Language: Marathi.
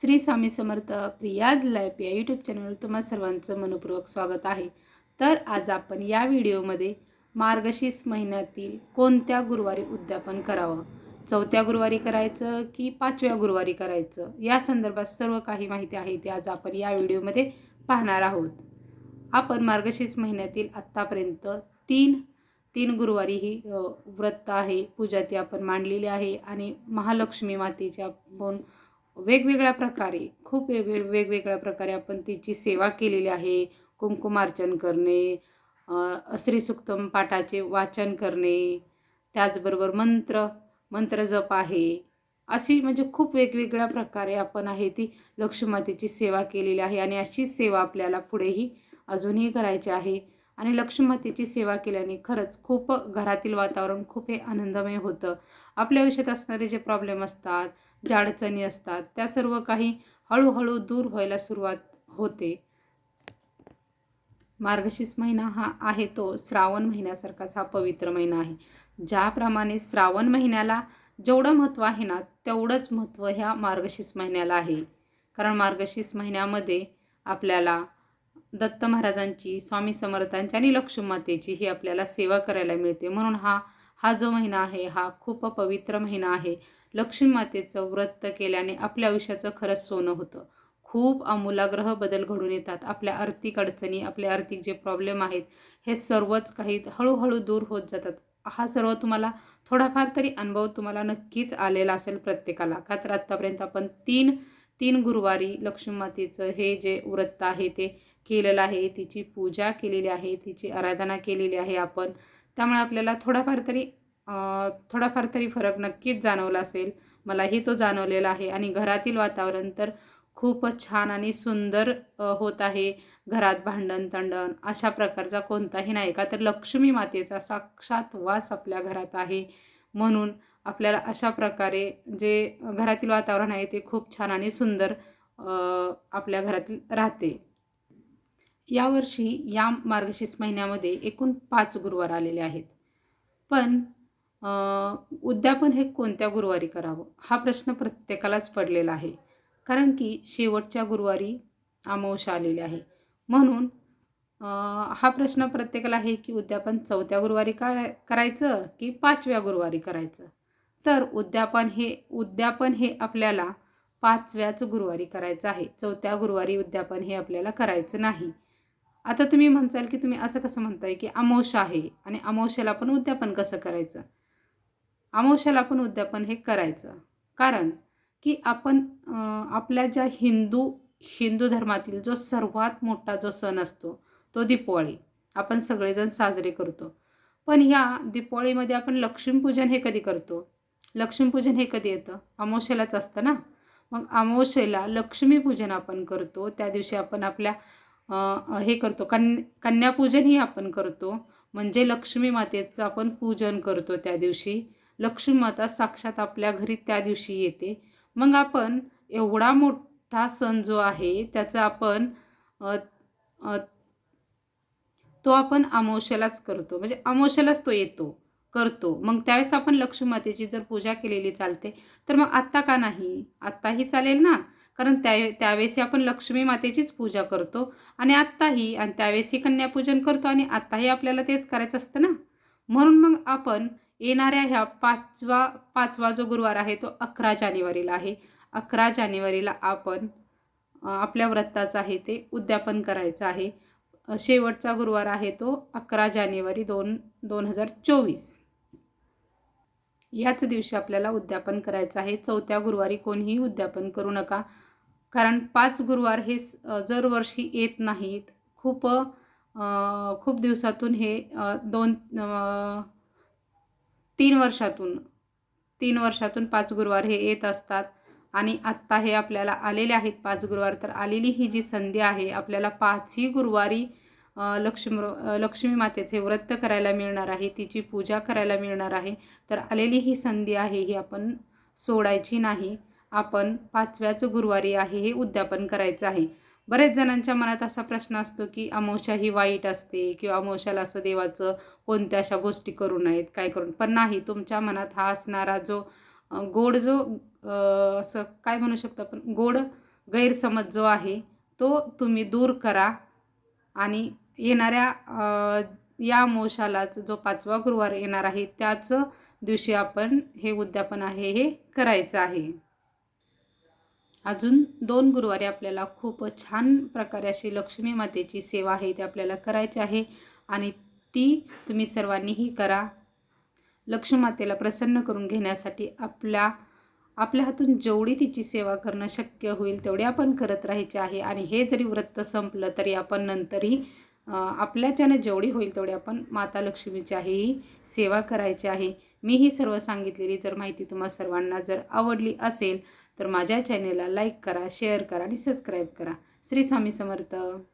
श्री स्वामी समर्थ प्रियाज लाईफ या यूट्यूब चॅनलवर तुम्हा सर्वांचं मनपूर्वक स्वागत आहे. तर आज आपण या व्हिडिओमध्ये मार्गशीर्ष महिन्यातील कोणत्या गुरुवारी उद्यापन करावं? चौथ्या गुरुवारी करायचं की पाचव्या गुरुवारी करायचं? या संदर्भात सर्व काही माहिती आहे ती आज आपण या व्हिडिओमध्ये पाहणार आहोत. आपण मार्गशीर्ष महिन्यातील आत्तापर्यंत तीन तीन गुरुवारी ही व्रत आहे पूजा ती आपण मांडलेली आहे आणि महालक्ष्मी मातेच्या आपण वेगवेगळ्या प्रकारे खूप वेगवेग वेगवेगळ्या प्रकारे आपण तिची सेवा केलेली आहे. कुंकुमार्चन करणे अ, श्रीसुक्तम पाठाचे वाचन करणे त्याचबरोबर मंत्र मंत्र जप आहे. अशी म्हणजे खूप वेगवेगळ्या प्रकारे आपण आहे ती लक्ष्मीमातेची सेवा केलेली आहे आणि अशीच सेवा आपल्याला पुढेही अजूनही करायची आहे. आणि लक्ष्मीमातेची सेवा केल्याने खरंच खूप घरातील वातावरण खूप हे आनंदमय होतं. आपल्या आयुष्यात असणारे जे प्रॉब्लेम असतात ज्या अडचणी असतात त्या सर्व काही हळूहळू दूर व्हायला सुरुवात होते. मार्गशीर्ष महिना हा आहे तो श्रावण महिन्यासारखाच हा पवित्र महिना आहे. ज्याप्रमाणे श्रावण महिन्याला जेवढं महत्त्व आहे ना तेवढंच महत्त्व ह्या मार्गशीर्ष महिन्याला आहे. कारण मार्गशीर्ष महिन्यामध्ये आपल्याला दत्त महाराजांची स्वामी समर्थांची आणि लक्ष्मीमातेची ही आपल्याला सेवा करायला मिळते. म्हणून हा हा जो महिना आहे हा खूप पवित्र महिना आहे. लक्ष्मी मातेचं व्रत केल्याने आपल्या आयुष्याचं खरंच सोनं होतं. खूप आमूलाग्रह बदल घडून येतात. आपल्या आर्थिक अडचणी आपले आर्थिक जे प्रॉब्लेम आहेत हे सर्वच काही हळूहळू दूर होत जातात. हा सर्व तुम्हाला थोडाफार तरी अनुभव तुम्हाला नक्कीच आलेला असेल प्रत्येकाला. का तर आत्तापर्यंत आपण तीन तीन गुरुवारी लक्ष्मी मातेचं हे जे व्रत आहे ते केलेलं आहे तिची पूजा केलेली आहे तिची आराधना केलेली आहे आपण. त्यामुळे आपल्याला थोडाफार तरी थोडाफार तरी फरक नक्कीच जाणवला असेल. मलाही तो जाणवलेला आहे आणि घरातील वातावरण तर खूपच छान आणि सुंदर होत आहे. घरात भांडण तंडण अशा प्रकारचा कोणताही नाही का? तर लक्ष्मी मातेचा साक्षात वास आपल्या घरात आहे. म्हणून आपल्याला अशा प्रकारे जे घरातील वातावरण आहे ते खूप छान आणि सुंदर आपल्या घरातील राहते. यावर्षी या मार्गशीर्ष महिन्यामध्ये एकूण पाच गुरुवार आलेले आहेत. पण उद्यापन हे कोणत्या गुरुवारी करावं? हा प्रश्न प्रत्येकालाच पडलेला आहे. कारण की शेवटच्या गुरुवारी अमावस्या आलेली आहे. म्हणून हा प्रश्न प्रत्येकाला आहे की उद्यापन चौथ्या गुरुवारी का करायचं की पाचव्या गुरुवारी करायचं? तर उद्यापन हे उद्यापन हे आपल्याला पाचव्याच गुरुवारी करायचं आहे. चौथ्या गुरुवारी उद्यापन हे आपल्याला करायचं नाही. आता तुम्ही म्हणसाल की तुम्ही असं कसं म्हणताय की अमावस्या आहे आणि अमावश्याला पण उद्यापन कसं करायचं? अमावश्याला पण उद्यापन हे करायचं. कारण की आपण आपल्या ज्या हिंदू हिंदू धर्मातील जो सर्वात मोठा जो सण असतो तो दीपावळी आपण सगळेजण साजरे करतो. पण ह्या दीपावळीमध्ये आपण लक्ष्मीपूजन हे कधी करतो? लक्ष्मीपूजन हे कधी येतं? अमावश्यालाच असतं ना? मग अमावश्येला लक्ष्मीपूजन आपण करतो. त्या दिवशी आपण आपल्या हे करतो. कन कन्यापूजनही आपण करतो. म्हणजे लक्ष्मी मातेचं आपण पूजन करतो त्या दिवशी. लक्ष्मी माता साक्षात आपल्या घरी त्या दिवशी येते. मग आपण एवढा मोठा सण जो आहे त्याचा आपण तो आपण अमावश्यालाच करतो. म्हणजे अमावस्यालाच तो येतो. करतो. मग त्यावेळेस आपण लक्ष्मी मातेची जर पूजा केलेली चालते तर मग आत्ता का नाही? आत्ताही चालेल ना? कारण त्या त्यावेळेसही आपण लक्ष्मी मातेचीच पूजा करतो आणि आत्ताही आणि त्यावेळेसही कन्यापूजन करतो आणि आत्ताही आपल्याला तेच करायचं असतं ना? म्हणून मग आपण येणाऱ्या ह्या पाचवा पाचवा जो गुरुवार आहे तो अकरा जानेवारीला आहे. अकरा जानेवारीला आपण आपल्या व्रताचं आहे ते उद्यापन करायचं आहे. शेवटचा गुरुवार आहे तो अकरा जानेवारी दोन दोन हजार चोवीस. याच दिवशी आपल्याला उद्यापन करायचं आहे. चौथ्या गुरुवारी कोणीही उद्यापन करू नका. कारण पाच गुरुवार हे स- वर्षी दरवर्षी येत नाहीत. खूप खूप दिवसातून हे दोन तीन वर्षातून तीन वर्षातून पाच गुरुवार हे येत असतात. आणि आत्ता हे आपल्याला आलेले आहेत पाच गुरुवार. तर आलेली ही जी संधी आहे आपल्याला पाचही गुरुवारी लक्ष्मी लक्ष्मी मातेचे व्रत करायला मिळणार आहे तिची पूजा करायला मिळणार आहे. तर आलेली ही संधी आहे ही आपण सोडायची नाही. आपण पाचव्याच गुरुवारी आहे हे उद्यापन करायचं आहे. बरेच जणांच्या मनात असा प्रश्न असतो की अमावश्या ही वाईट असते किंवा अमावश्याला असं देवाचं कोणत्या अशा गोष्टी करू नयेत काय करून पण नाही तुमच्या मनात हा असणारा जो गोड जो असं काय म्हणू शकतो आपण गोड गैरसमज जो आहे तो तुम्ही दूर करा. आणि येणाऱ्या या मोशालाच जो पाचवा गुरुवार येणार आहे त्याच दिवशी आपण हे उद्यापन आहे हे करायचं आहे. अजून दोन गुरुवारी आपल्याला खूप छान प्रकारे अशी लक्ष्मी मातेची सेवा आहे ती आपल्याला करायची आहे आणि ती तुम्ही सर्वांनीही करा. लक्ष्मी मातेला प्रसन्न करून घेण्यासाठी आपल्या आपल्या हातून जेवढी तिची सेवा करणं शक्य होईल तेवढे आपण करत राहायचे आहे. आणि हे जरी व्रत संपलं तरी आपण नंतरही आपल्याच्यानं जेवढी होईल तेवढी आपण माता लक्ष्मीची आहे ही सेवा करायची आहे. मी ही सर्व सांगितलेली जर माहिती तुम्हा सर्वांना जर आवडली असेल तर माझ्या चॅनेलला लाईक करा शेअर करा आणि सबस्क्राईब करा. श्री स्वामी समर्थ.